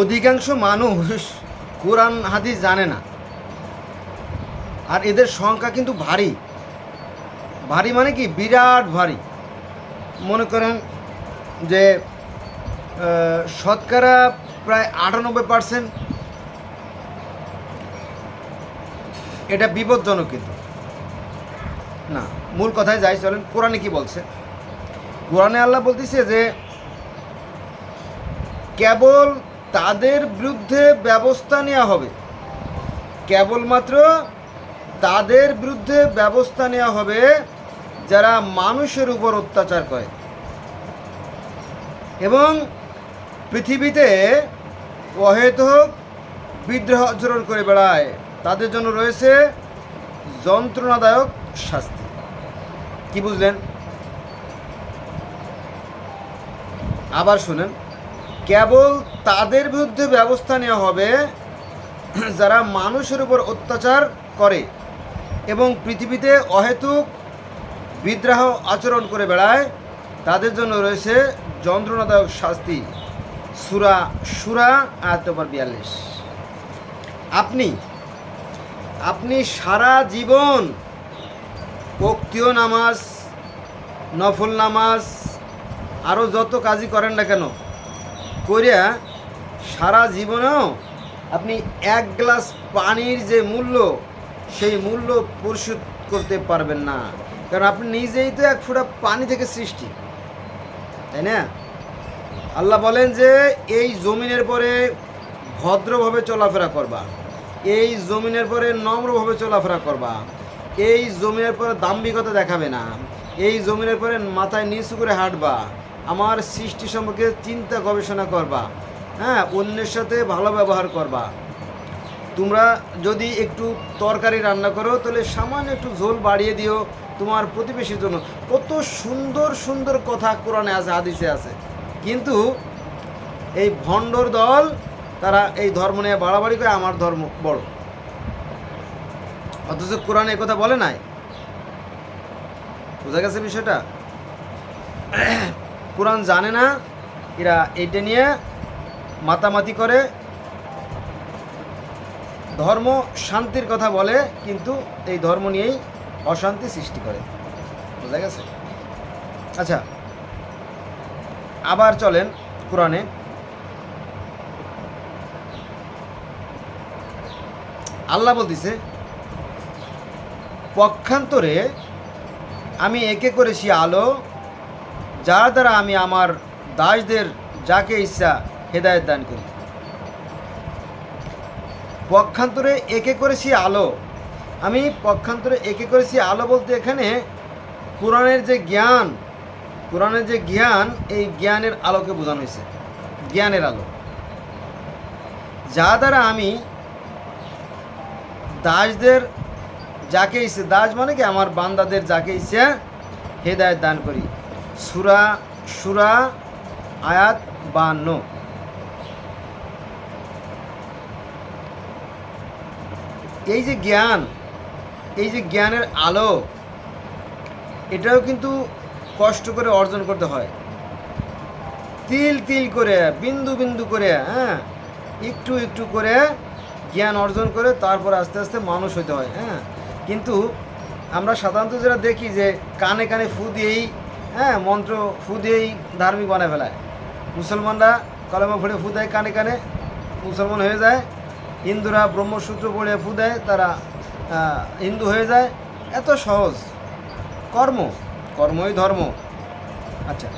অধিকাংশ মানুষ কোরআন, হাদিস জানে না। আর এদের সংখ্যা কিন্তু ভারী। ভারী মানে কি? বিরাট ভারী। মনে করেন যে শতকরা প্রায় আটানব্বই পার্সেন্ট এটা বিপজ্জনক কিন্তু। না, মূল কথায় যাই, চলেন, কোরআনে কি বলছে? কোরআনে আল্লাহ বলতেছে যে, কেবল তাদের বিরুদ্ধে ব্যবস্থা নেওয়া হবে। কেবলমাত্র তাদের বিরুদ্ধে ব্যবস্থা নেওয়া হবে যারা মানুষের উপর অত্যাচার করে। এবং পৃথিবীতে অহেতুক বিদ্রোহ আচরণ করে বেড়ায়, তাদের জন্য রয়েছে যন্ত্রণাদায়ক শাস্তি। কি বুঝলেন? আবার শুনেন। কেবল তাদের বিরুদ্ধে ব্যবস্থা নেওয়া হবে যারা মানুষের উপর অত্যাচার করে এবং পৃথিবীতে অহেতুক বিদ্রাহ আচরণ করে বেড়ায়, তাদের জন্য রয়েছে যন্ত্রণাদায়ক শাস্তি। সুরা সুরা আয়াত নম্বর বিয়াল্লিশ। আপনি আপনি সারা জীবন পক্তীয় নামাজ, নফল নামাজ আরও যত কাজই করেন না কেন করিয়া সারা জীবনেও আপনি এক গ্লাস পানির যে মূল্য, সেই মূল্য পরিশোধ করতে পারবেন না। কারণ আপনি নিজেই তো এক ফোঁটা পানি থেকে সৃষ্টি। তাই না? আল্লাহ বলেন যে, এই জমিনের পরে ভদ্রভাবে চলাফেরা করবা। এই জমিনের পরে নম্রভাবে চলাফেরা করবা। এই জমিনের পরে দাম্ভিকতা দেখাবে না। এই জমিনের পরে মাথায় নিচু করে হাঁটবা। আমার সৃষ্টি সম্পর্কে চিন্তা গবেষণা করবা। হ্যাঁ অন্যের সাথে ভালো ব্যবহার করবা। তোমরা যদি একটু তরকারি রান্না করো, তাহলে সামান্য একটু ঝোল বাড়িয়ে দিও তোমার প্রতিবেশীর জন্য। কত সুন্দর সুন্দর কথা কোরআনে আছে, হাদিসে আছে। কিন্তু এই ভণ্ডর দল, তারা এই ধর্ম নিয়ে বাড়াবাড়ি করে, আমার ধর্ম বড়। অথচ কোরআনে কথা বলে নাই? বোঝা গেছে বিষয়টা? কোরআন জানে না, এরা এটা নিয়ে মাতামাতি করে, ধর্ম শান্তির কথা বলে, কিন্তু এই ধর্ম নিয়েই অশান্তি সৃষ্টি করে। বোঝা গেছে? আচ্ছা আবার চলেন কোরআনে। আল্লাহ বলতেছে, পক্ষান্তরে আমি একে করেছি আলো যার দ্বারা আমি আমার দাসদের যাকে ইচ্ছা হেদায়ত দান করি। পক্ষান্তরে একে করেছি আলো। আমি পক্ষান্তরে একে করেছি আলো বলতে এখানে কোরআনের যে জ্ঞান, কোরআনের যে জ্ঞান, এই জ্ঞানের আলোকে বোঝানো হয়েছে। জ্ঞানের আলো। যা দ্বারা আমি দাসদের যাকে ইচ্ছে, দাস মানে কি? আমার বান্দাদের যাকে ইচ্ছে হেদায়ত দান করি। সুরা সুরা, আয়াত বান্ন এই যে জ্ঞান, এই যে জ্ঞানের আলো, এটাও কিন্তু কষ্ট করে অর্জন করতে হয়। তিল তিল করে, বিন্দু বিন্দু করে হ্যাঁ একটু একটু করে জ্ঞান অর্জন করে তারপর আস্তে আস্তে মানুষ হতে হয় হ্যাঁ। কিন্তু আমরা সাধারণত যেটা দেখি যে কানে কানে ফু দিয়েই হ্যাঁ মন্ত্র ফু দিয়েই ধার্মিক বানায় ফেলায়। মুসলমানরা কলমা ফুড়ে ফু দেয়, কানে কানে মুসলমান হয়ে যায়। হিন্দুরা ব্রহ্মসূত্র পড়ে ফু দেয়, তারা হিন্দু হয়ে যায়। এত সহজ। কর্ম, কর্মই ধর্ম। আচ্ছা।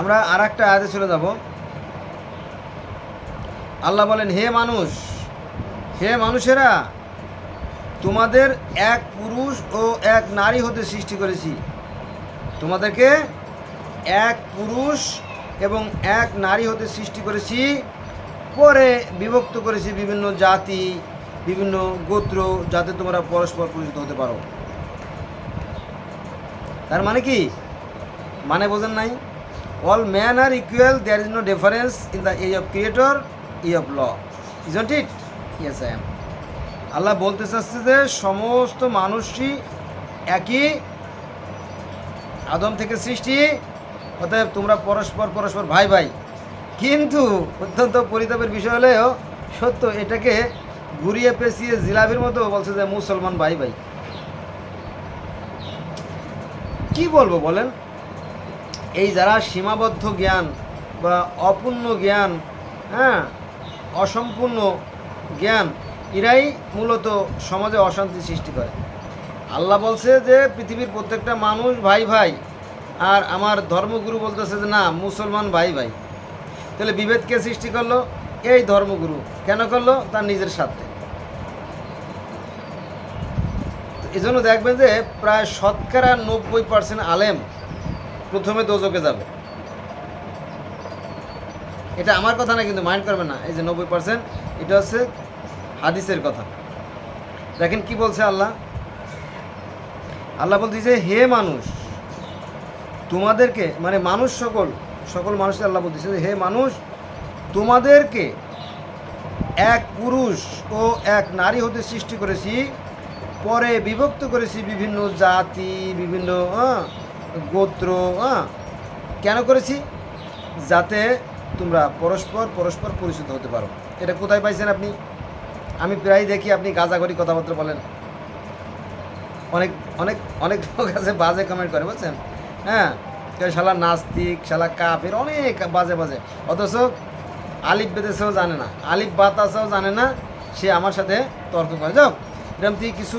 আমরা আর একটা আয়াতে চলে যাব। আল্লাহ বলেন, হে মানুষ, হে মানুষেরা তোমাদের এক পুরুষ ও এক নারী হতে সৃষ্টি করেছি। তোমাদেরকে এক পুরুষ এবং এক নারী হতে সৃষ্টি করেছি, পরে বিভক্ত করেছি বিভিন্ন জাতি, বিভিন্ন গোত্র, যাতে তোমরা পরস্পর পরিচিত হতে পারো। তার মানে কি? মানে বোঝেন নাই? All man are equal there is no difference in the eyes of creator eye of law isn't it yes I am Allah বলতে চাচ্ছে যে সমস্ত মানুষই একই আদম থেকে সৃষ্টি, অতএব তোমরা পরস্পর পরস্পর ভাই ভাই। কিন্তু অত্যন্ত পরিতাপের বিষয় হলেও সত্য এটাকে ঘুরিয়ে পেঁচিয়ে জিলাপির মতো বলছে যে মুসলমান ভাই ভাই। কি বলব বলেন? এই যারা সীমাবদ্ধ জ্ঞান বা অপূর্ণ জ্ঞান হ্যাঁ অসম্পূর্ণ জ্ঞান এরাই মূলত সমাজে অশান্তি সৃষ্টি করে। আল্লাহ বলছে যে, পৃথিবীর প্রত্যেকটা মানুষ ভাই ভাই, আর আমার ধর্মগুরু বলতেছে যে, না, মুসলমান ভাই ভাই। তাহলে বিভেদ কে সৃষ্টি করল? এই ধর্মগুরু। কেন করল? তার নিজের স্বার্থে। এই জন্য দেখবেন যে, প্রায় শতকরা নব্বই পার্সেন্ট আলেম প্রথমে দোজকে যাবে। এটা আমার কথা না, কিন্তু মাইন্ড করবে না। এই যে নব্বই পার্সেন্ট এটা হচ্ছে হাদিসের কথা। দেখেন কি বলছে আল্লাহ? আল্লাহ বলতেছে, হে মানুষ, তোমাদেরকে মানে মানুষ সকল সকল মানুষকে আল্লাহ বলতেছে, হে মানুষ, তোমাদেরকে এক পুরুষ ও এক নারী হতে সৃষ্টি করেছি, পরে বিভক্ত করেছি বিভিন্ন জাতি, বিভিন্ন গোত্র কেন করেছি? যাতে তোমরা পরস্পর পরস্পর পরিচিত হতে পারো। এটা কোথায় পাইছেন আপনি? আমি প্রায় দেখি আপনি গাজাগরি কথাবার্তা বলেন। অনেক অনেক অনেক লোক আছে বাজে কমেন্ট করে, বুঝছেন? হ্যাঁ? শালা নাস্তিক, শালা কাফের, অনেক বাজে বাজে। অথচ আলিফ বেদেশেও জানে না। আলিফ বাতাসেও জানে না সে আমার সাথে তর্ক করে। যাও এরকম থেকে কিছু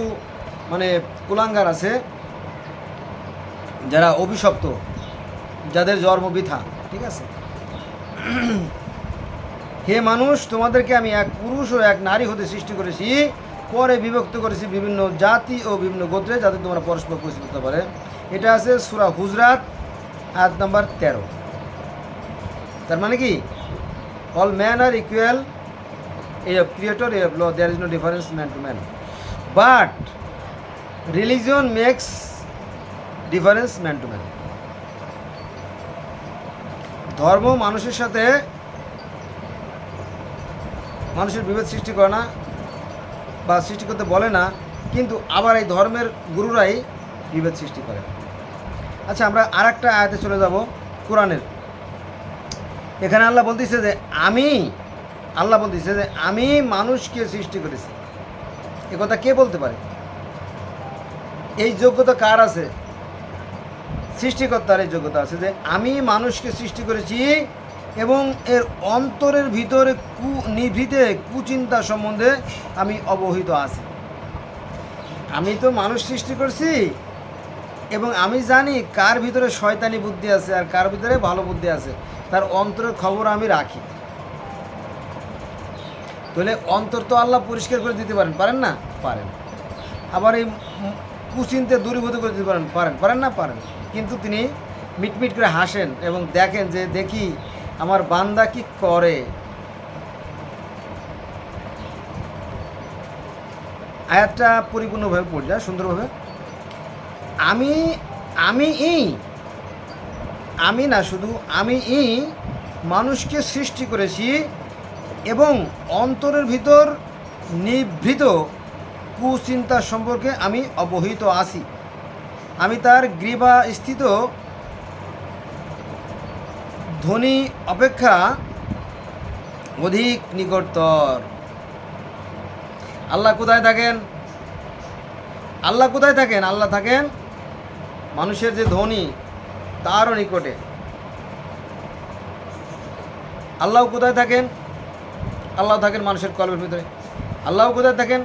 মানে কুলাঙ্গার আছে যারা অভিশপ্ত, যাদের জন্ম বৃথা ঠিক আছে? হে মানুষ, তোমাদেরকে আমি এক পুরুষ ও এক নারী হতে সৃষ্টি করেছি, পরে বিভক্ত করেছি বিভিন্ন জাতি ও বিভিন্ন গোত্রে যাতে তোমরা পরস্পর পরিচিত হতে পারে। এটা আছে সুরা হুজরাত, আয়াত নাম্বার তেরো। তার মানে কি? All man are equal eye of creator eye of law there is no difference man to man but religion makes difference man to man ধর্ম মানুষের সাথে মানুষের বিভেদ সৃষ্টি করে না বা সৃষ্টি করতে বলে না, কিন্তু আবার এই ধর্মের গুরুরাই বিভেদ সৃষ্টি করে। আচ্ছা আমরা আর একটা আয়াতে চলে যাব কোরআনের। এখানে আল্লাহ বলতেছে যে, আমি আল্লাহ বলতেছে যে, আমি মানুষকে সৃষ্টি করেছি। এ কথা কে বলতে পারে? এই যোগ্যতা কার আছে? সৃষ্টিকর্তার এই যোগ্যতা আছে যে, আমি মানুষকে সৃষ্টি করেছি এবং এর অন্তরের ভিতরে কু নিভৃতে কুচিন্তা সম্বন্ধে আমি অবহিত আছি। আমি তো মানুষ সৃষ্টি করছি এবং আমি জানি কার ভিতরে শয়তানি বুদ্ধি আছে আর কার ভিতরে ভালো বুদ্ধি আছে। তার অন্তরের খবর আমি রাখি। তাহলে অন্তর তো আল্লাহ পরিষ্কার করে দিতে পারেন পারেন না? পারেন। আবার এই কুচিন্তে দূরীভূত করে দিতে পারেন পারেন পারেন না? পারেন। কিন্তু তিনি মিটমিট করে হাসেন এবং দেখেন যে দেখি আমার বান্দা কি করে? আয়াতটা পরিপূর্ণভাবে পড়ে যায় সুন্দরভাবে। আমি আমি ই, আমি না শুধু, আমি ই মানুষকে সৃষ্টি করেছি এবং অন্তরের ভিতর নিভৃত কুচিন্তা সম্পর্কে আমি অবহিত আছি। আমি তার গ্রীবা স্থিত ধ্বনি অপেক্ষা অধিক নিকটতর। আল্লাহ কোথায় থাকেন? আল্লাহ কোথায় থাকেন? আল্লাহ থাকেন মানুষের যে ধ্বনি, তারও নিকটে। আল্লাহ কোথায় থাকেন? আল্লাহ থাকেন মানুষের কলমের ভিতরে। আল্লাহ কোথায় থাকেন?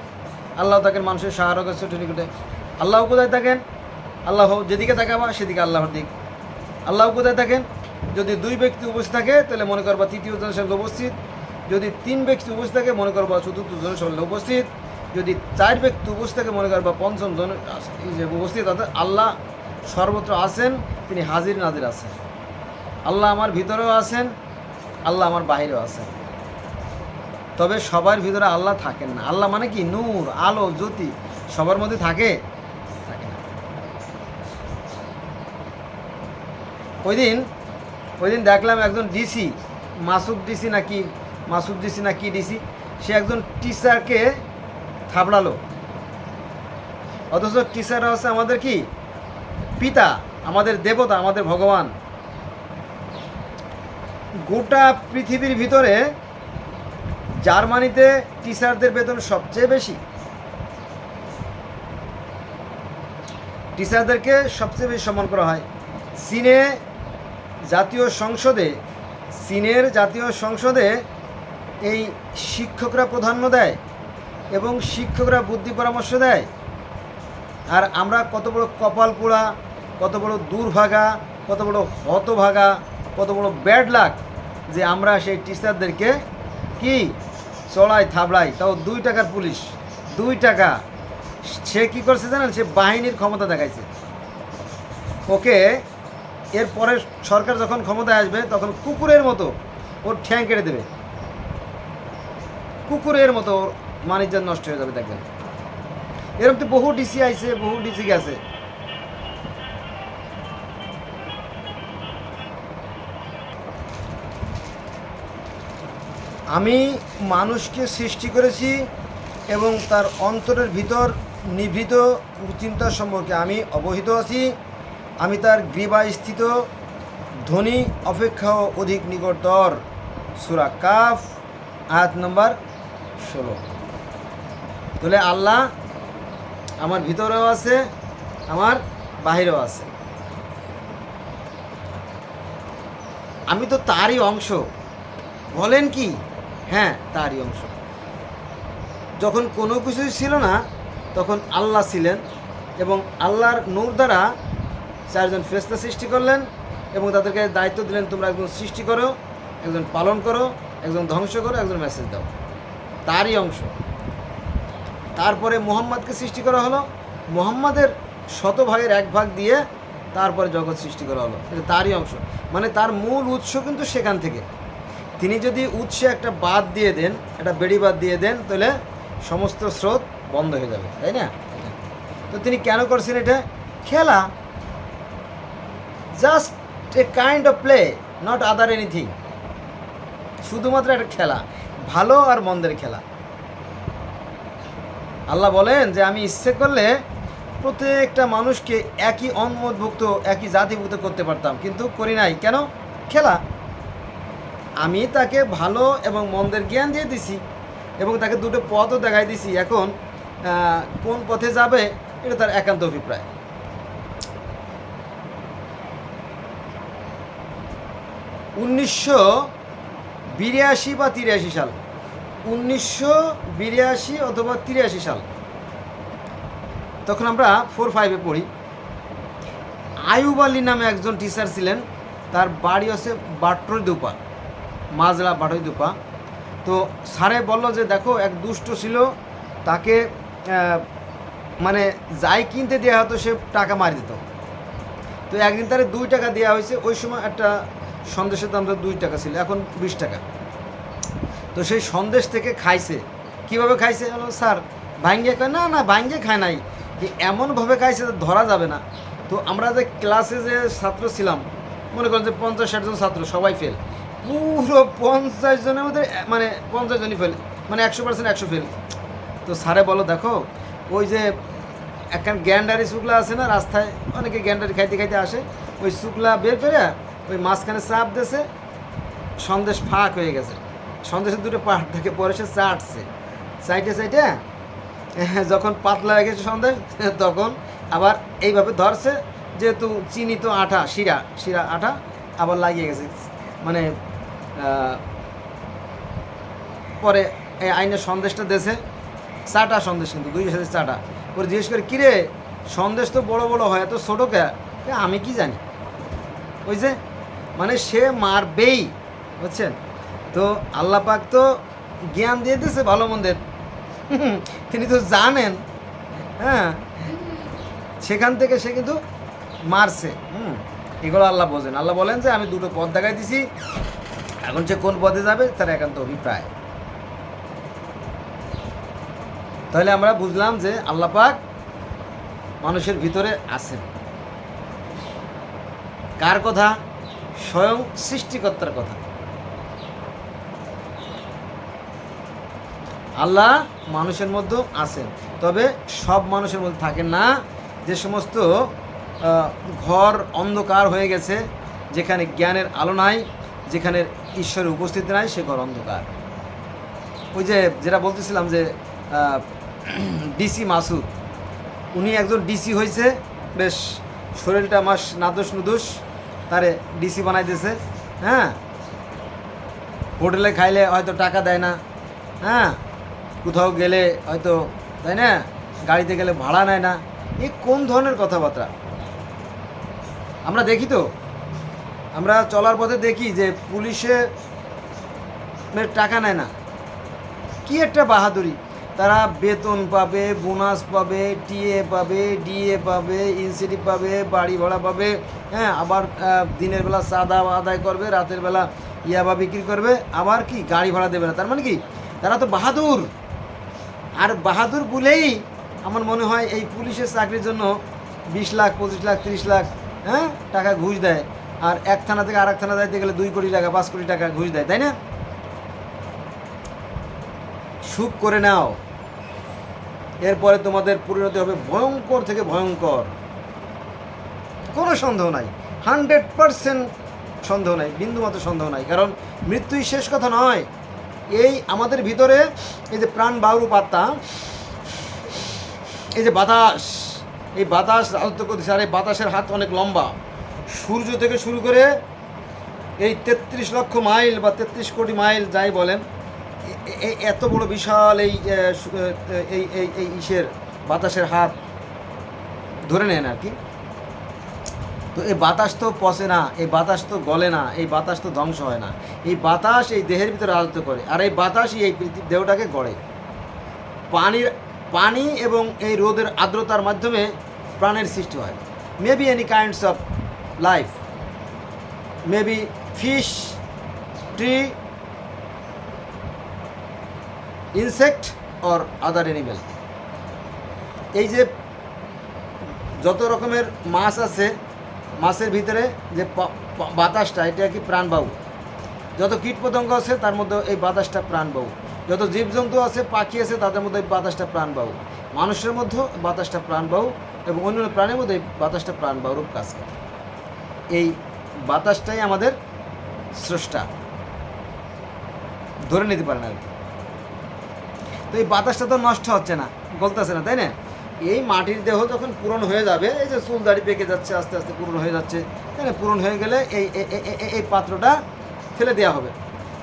আল্লাহ থাকেন মানুষের সাহারকের ছোট নিকটে। আল্লাহ কোথায় থাকেন? আল্লাহ যেদিকে থাকে তাকাবা সেদিকে আল্লাহর দিক। আল্লাহ কোথায় থাকেন? যদি দুই ব্যক্তি উপস্থিত থাকে, তাহলে মনে করবা তৃতীয় জনের সঙ্গে উপস্থিত। যদি তিন ব্যক্তি উপস্থিত থাকে, মনে করবা চতুর্থ জনের সঙ্গে উপস্থিত। যদি চার ব্যক্তি উপস্থিত থাকে, মনে করবা পঞ্চম জন উপস্থিত, অর্থাৎ আল্লাহ সর্বত্র আছেন, তিনি হাজির নাজির আছেন। আল্লাহ আমার ভিতরেও আছেন, আল্লাহ আমার বাইরেও আছেন। তবে সবার ভিতরে আল্লাহ থাকেন না। আল্লাহ মানে কি? নূর, আলো, জ্যোতি। সবার মধ্যে থাকে? থাকে না। ওই দিন ওই দিন দেখলাম একজন ডিসি, মাসুদ ডিসি নাকি, মাসুদ ডিসি না কি ডিসি, সে একজন টিচারকে থাবড়ালো অথচ টিচাররা হচ্ছে আমাদের কি? পিতা, আমাদের দেবতা, আমাদের ভগবান। গোটা পৃথিবীর ভিতরে জার্মানিতে টিচারদের বেতন সবচেয়ে বেশি। টিচারদেরকে সবচেয়ে বেশি সম্মান করা হয়। চীনে জাতীয় সংসদে, চীনের জাতীয় সংসদে এই শিক্ষকরা প্রাধান্য দেয় এবং শিক্ষকরা বুদ্ধি পরামর্শ দেয়। আর আমরা কত বড় কপাল পোড়া কত বড় দুর্ভাগা, কত বড় হতভাগা, কত বড় ব্যাড লাক যে আমরা সেই টিচারদেরকে কি চড়াই, থাবড়াই, তাও দুই টাকার পুলিশ, দুই টাকা। সে কী করছে জানেন? সে বাহিনীর ক্ষমতা দেখাইছে। ওকে এরপরে সরকার যখন ক্ষমতায় আসবে, তখন কুকুরের মতো ওর ঠ্যাং কেটে দেবে। কুকুরের মতো ওর মানিজ্য নষ্ট হয়ে যাবে, দেখবেন। এরকম তো বহু ডিসি আইছে, বহু ডিসি গেছে। আমি মানুষকে সৃষ্টি করেছি এবং তার অন্তরের ভিতর নিভৃত কুচিন্তা সম্পর্কে আমি অবহিত আছি। আমি তার গ্রীবায় স্থিত ধ্বনি অপেক্ষাও অধিক নিকটতর। সুরা কাফ, আয়াত নম্বর ষোলো। তাহলে আল্লাহ আমার ভিতরেও আছে, আমার বাহিরেও আছে। আমি তো তারই অংশ। বলেন কি? হ্যাঁ তারই অংশ। যখন কোনো কিছুই ছিল না, তখন আল্লাহ ছিলেন এবং আল্লাহর নূর দ্বারা চারজন ফেস্তা সৃষ্টি করলেন এবং তাদেরকে দায়িত্ব দিলেন, তোমরা একজন সৃষ্টি করো, একজন পালন করো, একজন ধ্বংস করো, একজন মেসেজ দাও। তারই অংশ। তারপরে মোহাম্মদকে সৃষ্টি করা হলো। মোহাম্মদের শতভাগের এক ভাগ দিয়ে তারপরে জগৎ সৃষ্টি করা হলো। এটা তারই অংশ। মানে তার মূল উৎস কিন্তু সেখান থেকে। তিনি যদি উৎসে একটা বাদ দিয়ে দেন, একটা বেড়ি বাদ দিয়ে দেন, তাহলে সমস্ত স্রোত বন্ধ হয়ে যাবে, তাই না? তো তিনি কেন করছেন এটা? খেলা just a kind of play not other anything শুধুমাত্র একটা খেলা, ভালো আর মন্দের খেলা। আল্লাহ বলেন যে, আমি ইচ্ছে করলে প্রত্যেকটা মানুষকে একই অন্মদভুক্ত একই জাতিভুক্ত করতে পারতাম, কিন্তু করি নাই। কেন? খেলা। আমি তাকে ভালো এবং মন্দের জ্ঞান দিয়ে দিছি এবং তাকে দুটো পথও দেখাই দিছি। এখন কোন পথে যাবে, এটা তার একান্ত অভিপ্রায়। উনিশশো বিরাশি বা তিরাশি সাল। উনিশশো বিরাশি অথবা তিরাশি সাল। তখন আমরা ফোর ফাইভে পড়ি। আয়ুব আলী নামে একজন টিচার ছিলেন। তার বাড়ি হচ্ছে বাটরি দুপা মাজরা বাটরি দুপা তো স্যারে বলল যে, দেখো, এক দুষ্ট ছিল। তাকে মানে যাই কিনতে দেওয়া হতো, সে টাকা মারি দিত। তো একদিন তারে দুই টাকা দেওয়া হয়েছে। ওই সময় একটা সন্দেশের দাম তো দুই টাকা ছিল এখন বিশ টাকা। তো সেই সন্দেশ থেকে খাইছে। কীভাবে খাইছে বললাম, স্যার ভাঙ্গে কয় না না ভাঙ্গে খায় নাই। যে এমনভাবে খাইছে ধরা যাবে না। তো আমরা যে ক্লাসে যে ছাত্র ছিলাম মনে করেন যে পঞ্চাশ ষাট জন ছাত্র সবাই ফেল পুরো পঞ্চাশ জনের মধ্যে মানে পঞ্চাশ জনই ফেল মানে একশো পার্সেন্ট একশো ফেল তো স্যারে বলো দেখো ওই যে একখান গ্যান্ডারি শুকলা আছে না রাস্তায়? অনেকে গ্যান্ডারি খাইতে খাইতে আসে। ওই শুকলা বের করে ওই মাঝখানে চাপ দিয়েছে, সন্দেশ ফাঁক হয়ে গেছে। সন্দেশের দুটো পাহাড় থেকে পরে সে চাটছে। সাইডে সাইডে যখন পাতলা হয়ে গেছে সন্দেশ, তখন আবার এইভাবে ধরছে, যেহেতু চিনি তো আঠা, শিরা শিরা আঠা আবার লাগিয়ে গেছে। মানে পরে এই আইনের সন্দেশটা দেশে চাটা সন্দেশ কিন্তু, দুই সাথে চাটা। ওর জিজ্ঞেস করে, কিরে, সন্দেশ তো বড় বড় হয়, এত ছোটো কে? আমি কি জানি? ওই যে মানে সে মারবেই, বুঝছেন? তো আল্লাহ পাক তো জ্ঞান দিয়ে দিয়েছে ভালো মন্দের। তিনি তো জানেন হ্যাঁ? সেখান থেকে সে কিন্তু মারছে, হুম? এগুলো আল্লাহ বোঝেন। আল্লাহ বলেন যে, আমি দুটো পথ দেখাই দিছি। এখন সে কোন পথে যাবে, তার একান্ত অভিপ্রায়। তাহলে আমরা বুঝলাম যে আল্লাহ পাক মানুষের ভিতরে আছেন। কার কথা? স্বয়ং সৃষ্টিকর্তার কথা। আল্লাহ মানুষের মধ্যেও আছেন। তবে সব মানুষের মধ্যে থাকেন না। যে সমস্ত ঘর অন্ধকার হয়ে গেছে, যেখানে জ্ঞানের আলো নাই, যেখানে ঈশ্বরের উপস্থিতি নাই, সে ঘর অন্ধকার। ওই যে যেটা বলতেছিলাম যে ডিসি মাসুদ, উনি একজন ডিসি হয়েছে। বেশ, শরীরটা মাস নাদোষ নুদোষ তারে ডিসি বানাইতেছে হ্যাঁ? হোটেলে খাইলে হয়তো টাকা দেয় না হ্যাঁ? কোথাও গেলে হয়তো, তাই না? গাড়িতে গেলে ভাড়া নেয় না। এই কোন ধরনের কথাবার্তা? আমরা দেখি তো। আমরা চলার পথে দেখি যে পুলিশে এর টাকা নেয় না। কি একটা বাহাদুরি। তারা বেতন পাবে, বোনাস পাবে টিএ পাবে ডিএ পাবে ইনসেন্টিভ পাবে, বাড়ি ভাড়া পাবে হ্যাঁ আবার দিনের বেলা সাদা আদায় করবে, রাতের বেলা ইয়াবা বিক্রি করবে, আবার কি গাড়ি ভাড়া দেবে না। তার মানে কি? তারা তো বাহাদুর। আর বাহাদুর বলেই আমার মনে হয় এই পুলিশের চাকরির জন্য বিশ লাখ, পঁচিশ লাখ, তিরিশ লাখ হ্যাঁ টাকা ঘুষ দেয়। আর এক থানা থেকে আর এক থানা যাইতে গেলে দুই কোটি টাকা, পাঁচ কোটি টাকা ঘুষ দেয়, তাই না? সুখ করে নাও। এরপরে তোমাদের পরিণতি হবে ভয়ঙ্কর থেকে ভয়ঙ্কর। কোনো সন্দেহ নাই। হান্ড্রেড পারসেন্ট সন্দেহ নাই, বিন্দুমাত্র সন্দেহ নাই। কারণ মৃত্যুই শেষ কথা নয়। এই আমাদের ভিতরে এই যে প্রাণ বাউরু পাত্তা এই যে বাতাস, এই বাতাস রাজত্ব করতেছে, আর এই বাতাসের হাত অনেক লম্বা। সূর্য থেকে শুরু করে এই তেত্রিশ লক্ষ মাইল বা তেত্রিশ কোটি মাইল যাই বলেন এত বড় বিশাল এই এই এই ইসের বাতাসের হাত ধরে নেন আর কি। তো এই বাতাস তো পচে না, এই বাতাস তো গলে না, এই বাতাস তো ধ্বংস হয় না। এই বাতাস এই দেহের ভিতরে রাজত্ব করে, আর এই বাতাসই এই দেহটাকে গড়ে। পানির, পানি এবং এই রোদের আর্দ্রতার মাধ্যমে প্রাণের সৃষ্টি হয়। Maybe any kinds of life maybe fish tree insect or other animal এই যে যত রকমের মাছ আছে মাছের ভিতরে যে বাতাসটা, এটা কি প্রাণবায়ু যত কীটপতঙ্গ আছে, তার মধ্যে এই বাতাসটা প্রাণবায়ু যত জীবজন্তু আছে, পাখি আছে, তাদের মধ্যে এই বাতাসটা প্রাণবায়ু মানুষের মধ্যে বাতাসটা প্রাণবায়ু এবং অন্যান্য প্রাণীর মধ্যে এই বাতাসটা প্রাণবায়ু রূপ কাজ করে। এই বাতাসটাই আমাদের স্রষ্টা। ধরে নিতে পারে আর কি। তো এই বাতাসটা তো নষ্ট হচ্ছে না, গলতেছে না, তাই না? এই মাটির দেহ যখন পূরণ হয়ে যাবে, এই যে চুল দাড়ি পেকে যাচ্ছে, আস্তে আস্তে পূরণ হয়ে যাচ্ছে না পূরণ হয়ে গেলে এই এই পাত্রটা ফেলে দেওয়া হবে।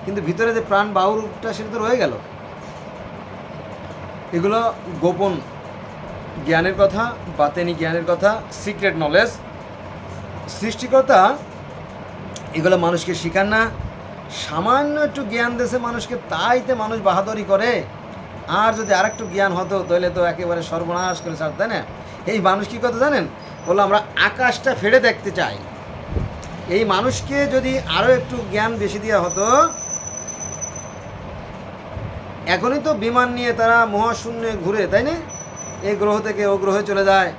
কিন্তু ভিতরে যে প্রাণ বাহুরূপটা সেটা তো রয়ে গেল। এগুলো গোপন জ্ঞানের কথা, বাতেনি জ্ঞানের কথা সিক্রেট নলেজ সৃষ্টিকর্তা এগুলো মানুষকে শিখান না। সামান্য একটু জ্ঞান দেশে মানুষকে তাইতে মানুষ বাহাদুরি করে। আর যদি আরেকটু জ্ঞান হতো, তাহলে তো একেবারে সর্বনাশ করে ছাড় তাই না? এই মানুষ কী কথা জানেন? বলল, আমরা আকাশটা ফেড়ে দেখতে চাই। এই মানুষকে যদি আরও একটু জ্ঞান বেশি দেওয়া হতো, এখনই তো বিমান নিয়ে তারা মহাশূন্যে ঘুরে, তাই না? এই গ্রহ থেকে ও গ্রহে চলে যায়।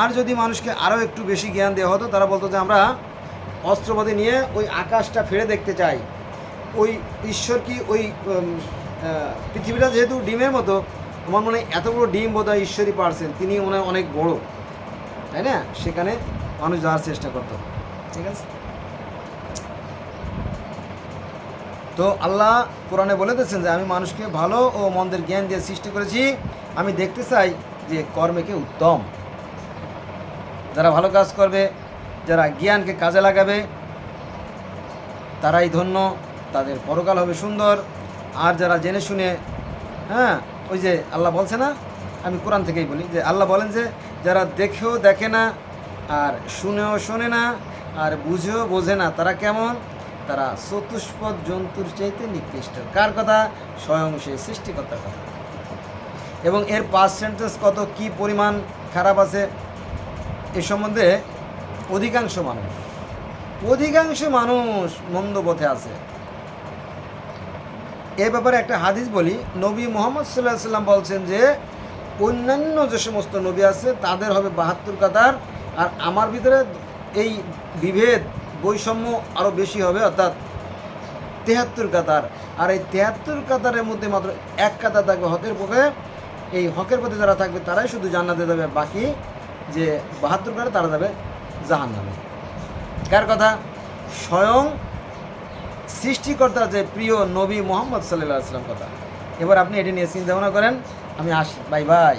আর যদি মানুষকে আরও একটু বেশি জ্ঞান দেওয়া হতো, তারা বলতো যে, আমরা অস্ত্রপাতি নিয়ে ওই আকাশটা ফেড়ে দেখতে চাই। ওই ঈশ্বর কি ওই পৃথিবীটা যেহেতু ডিমের মতো, আমার মনে হয় এত বড় ডিম বোধহয় ঈশ্বরই পারছেন তিনি মনে হয় অনেক বড়। তাই না? সেখানে মানুষ যাওয়ার চেষ্টা করতো। ঠিক আছে? তো আল্লাহ কোরআনে বলে দিয়েছেন যে, আমি মানুষকে ভালো ও মন্দের জ্ঞান দিয়ে সৃষ্টি করেছি। আমি দেখতে চাই যে কর্মেকে উত্তম। যারা ভালো কাজ করবে, যারা জ্ঞানকে কাজে লাগাবে, তারাই ধন্য, তাদের পরকাল হবে সুন্দর। আর যারা জেনে শুনে হ্যাঁ ওই যে আল্লাহ বলছে না, আমি কোরআন থেকেই বলি, যে আল্লাহ বলেন যে যারা দেখেও দেখে না, আর শুনেও শোনে না, আর বুঝেও বোঝে না, তারা কেমন? তারা চতুষ্পদ জন্তুর চাইতে নিকৃষ্ট। কার কথা? স্বয়ং সেই সৃষ্টিকর্তার কথা। এবং এর পার্সেন্টেজ কত? কি পরিমাণ খারাপ আছে? এ সম্বন্ধে অধিকাংশ মানুষ অধিকাংশ মানুষ মন্দ পথে আছে। এ ব্যাপারে একটা হাদিস বলি। নবী মোহাম্মদ সাল্লাহ সাল্লাম বলছেন যে, অন্যান্য যে সমস্ত নবী আছে, তাদের হবে বাহাত্তর কাতার, আর আমার ভিতরে এই বিভেদ, বৈষম্য আরও বেশি হবে, অর্থাৎ তেহাত্তর কাতার। আর এই তেহাত্তর কাতারের মধ্যে মাত্র এক কাতার থাকবে হকের পক্ষে এই হকের পথে যারা থাকবে, তারাই শুধু জান্নাতে যাবে, বাকি যে বাহাত্তর কাতার, তারা যাবে জাহান্নামে। কার কথা? স্বয়ং সৃষ্টিকর্তার যে প্রিয় নবী মোহাম্মদ সাল্লাহ আসলাম কথা। এবার আপনি এটি নিয়ে চিন্তা ভাবনা করেন, আমি আসি। Bye bye.